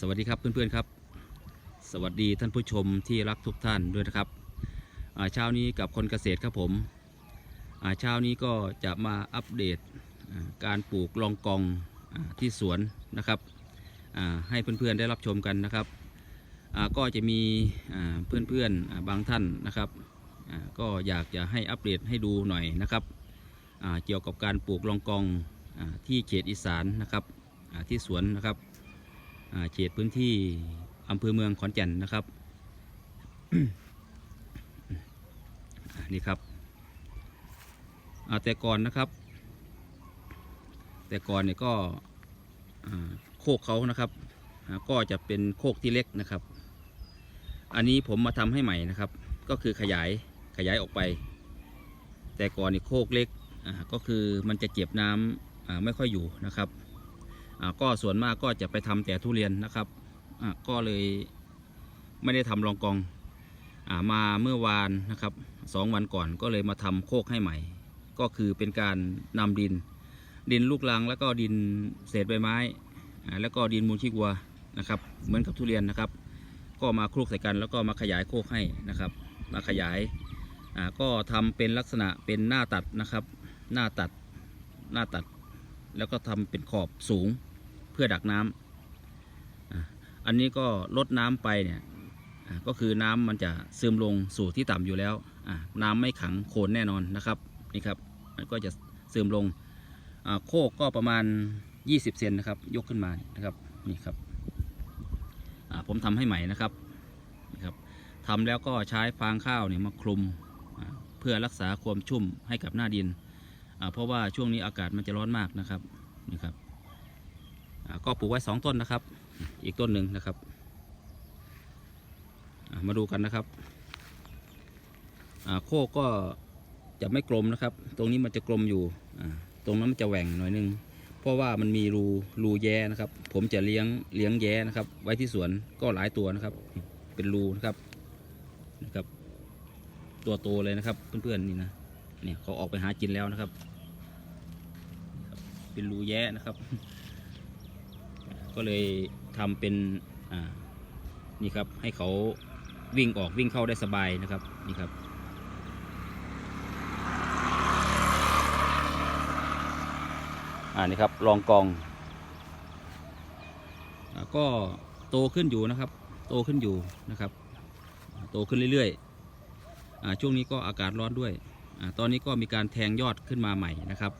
สวัสดีครับเพื่อนๆครับ สวัสดีท่านผู้ชมที่รักทุกท่านด้วยนะครับเช้านี้กับคนเกษตรครับผมเช้านี้ก็จะมาอัปเดตการปลูกลองกองอที่สวนนะครับให้เพื่อนๆได้รับชมกันนะครับก็จะมีเพื่อนๆอ่าบางท่านนะครับก็อยากจะให้อัปเดตให้ดูหน่อยนะครับเกี่ยวกับการปลูกลองกองอที่เขตอีสานนะครับที่สวนนะครับ เขตพื้นที่อำเภอเมืองขอนแก่นนะครับนี่ครับแต่ก่อนนะครับ แต่ก่อนเนี่ยก็โคกเขานะครับ ก็จะเป็นโคกที่เล็กนะครับ อันนี้ผมมาทำให้ใหม่นะครับ ก็คือขยายขยายออกไป แต่ก่อนนี่โคกเล็กก็คือมันจะเก็บน้ำอ่าไม่ค่อยอยู่นะครับ ก็ส่วนมากก็จะไปทำแต่ทุเรียนนะครับก็เลยไม่ได้ทำรองกองอมาเมื่อวานนะครับสองวันก่อนก็เลยมาทำโคกให้ใหม่ ก็คือเป็นการนำดิน ดินลูกรังแล้วก็ดินเศษใบไม้ แล้วก็ดินมูลขี้วัวนะครับ เหมือนกับทุเรียนนะครับ ก็มาคลุกใส่กันแล้วก็มาขยายโคกให้นะครับ มาขยายก็ทำเป็นลักษณะเป็นหน้าตัดนะครับ หน้าตัดหน้าตัด แล้วก็ทำเป็นขอบสูงเพื่อดักน้ำอันนี้ก็ลดน้ำไปเนี่ยก็คือน้ำมันจะซึมลงสู่ที่ต่ำอยู่แล้วน้ำไม่ขังโคนแน่นอนนะครับนี่ครับมันก็จะซึมลงโคกก็ประมาณ 20 เซนนะครับ ยกขึ้นมานะครับนี่ครับผมทำให้ใหม่นะครับนี่ครับทำแล้วก็ใช้ฟางข้าวเนี่ยมาคลุมเพื่อรักษาความชุ่มให้กับหน้าดิน เพราะว่าช่วงนี้อากาศมันจะร้อนมากนะครับนี่ครับก็ปลูกไว้สองต้นนะครับ อีกต้นหนึ่งนะครับมาดูกันนะครับโคกก็จะไม่กลมนะครับ ตรงนี้มันจะกลมอยู่ตรงนั้นมันจะแหว่งหน่อยนึง เพราะว่ามันมีรูรูแย้นะครับ ผมจะเลี้ยงเลี้ยงแย้นะครับ ไว้ที่สวนก็หลายตัวนะครับ เป็นรูนะครับนะครับ ตัวโตเลยนะครับ เพื่อนๆนี่นะเนี่ยเขาออกไปหากินแล้วนะครับ เป็นรูแย้นะครับ ก็เลยทำเป็นอ่านี่ครับให้เขาวิ่งออกวิ่งเข้าได้สบายนะครับนี่ครับอ่านี่ครับลองกองอก็โตขึ้นอยู่นะครับ โตขึ้นอยู่นะครับ โตขึ้นเรื่อยๆอช่วงนี้ก็อากาศร้อนด้วยอตอนนี้ก็มีการแทงยอดขึ้นมาใหม่นะครับ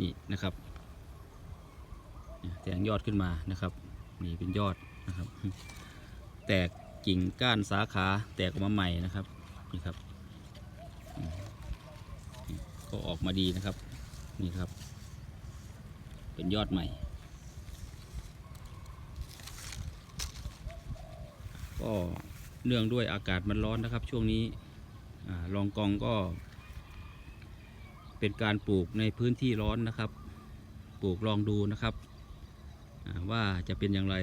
นี่นะครับ แทงยอดขึ้นมานะครับนี่เป็นยอดนะครับ แตกกิ่งก้านสาขาแตกออกมาใหม่นะครับนี่ครับก็ออกมาดีนะครับนี่ครับ เป็นยอดใหม่ ก็เนื่องด้วยอากาศมันร้อนนะครับ ช่วงนี้ลองกองก็ เป็นการปลูกในพื้นที่ร้อนนะครับ ปลูกลองดูนะครับ ว่าจะเป็นอย่างไร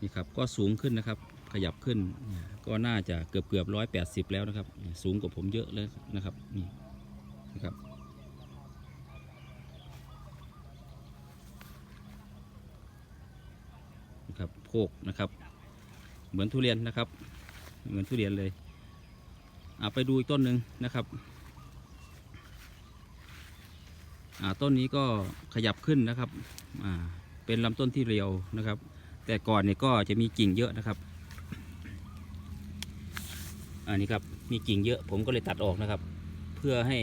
นี่ครับก็สูงขึ้นนะครับขยับขึ้นก็น่าจะเกือบเกือบร้อยแปดสิบแล้วนะครับ สูงกว่าผมเยอะเลยนะครับนี่นะครับนะครับโคกนะครับ เหมือนทุเรียนนะครับ เหมือนทุเรียนเลยเอาไปดูอีกต้นหนึ่งนะครับต้นนี้ก็ขยับขึ้นนะครับ เป็นลำต้นที่เรียวนะครับ แต่ก่อนเนี่ยก็จะมีกิ่งเยอะนะครับ อันนี้ครับมีกิ่งเยอะผมก็เลยตัดออกนะครับ เพื่อให้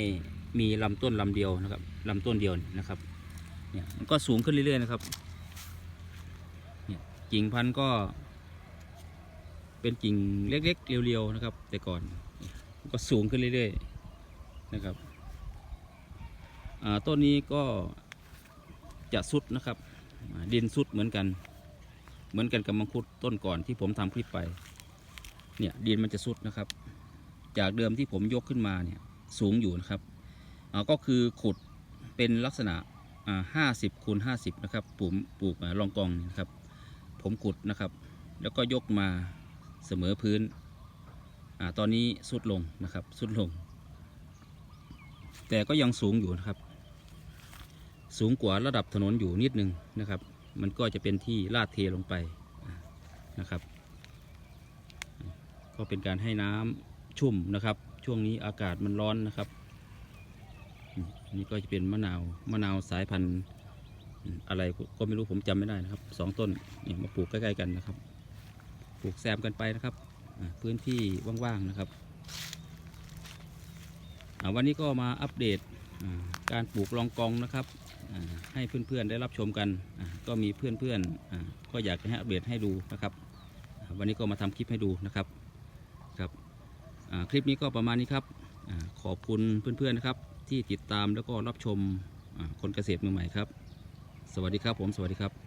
มีลำต้นลำเดียวนะครับลำต้นเดียวนะครับเนี่ยมันก็สูงขึ้นเรื่อยๆนะครับเนี่ยกิ่งพันธุ์ก็เป็นกิ่งเล็กๆเรียวๆนะครับ แต่ก่อนนก็สูงขึ้นเรื่อยๆนะครับต้นนี้ก็จะสุดนะครับ ดินสุดเหมือนกัน เหมือนกันกับมังคุดต้นก่อนที่ผมทำคลิปไป เนี่ยดินมันจะสุดนะครับ จากเดิมที่ผมยกขึ้นมาเนี่ยสูงอยู่นะครับก็คือขุดเป็นลักษณะห้าสิบคูณห้าสิบนะครับปลูกปลูกอ่ารองกองนี่นะครับ ผมขุดนะครับ แล้วก็ยกมาเสมอพื้นอตอนนี้สุดลงนะครับสุดลง แต่ก็ยังสูงอยู่นะครับ สูงกว่าระดับถนนอยู่นิดนึงนะครับ มันก็จะเป็นที่ลาดเทลงไปนะครับ ก็เป็นการให้น้ำชุ่มนะครับ ช่วงนี้อากาศมันร้อนนะครับ นี่ก็จะเป็นมะนาวมะนาวสายพันธุ์อะไรก็ไม่รู้ผมจำไม่ได้นะครับสองต้นเนี่ยมาปลูกใกล้ๆกันนะครับ ปลูกแซมกันไปนะครับ พื้นที่ว่างๆนะครับวันนี้ก็มาอัปเดต การปลูกลองกองนะครับให้เพื่อนๆได้รับชมกัน ก็มีเพื่อนๆอ่าก็อยากจะให้อัปเดตให้ดูนะครับ วันนี้ก็มาทำคลิปให้ดูนะครับครับคลิปนี้ก็ประมาณนี้ครับอขอบคุณเพื่อนๆนะครับ ที่ติดตามแล้วก็รับชมคนเกษตรมือใหม่ครับ สวัสดีครับผมสวัสดีครับ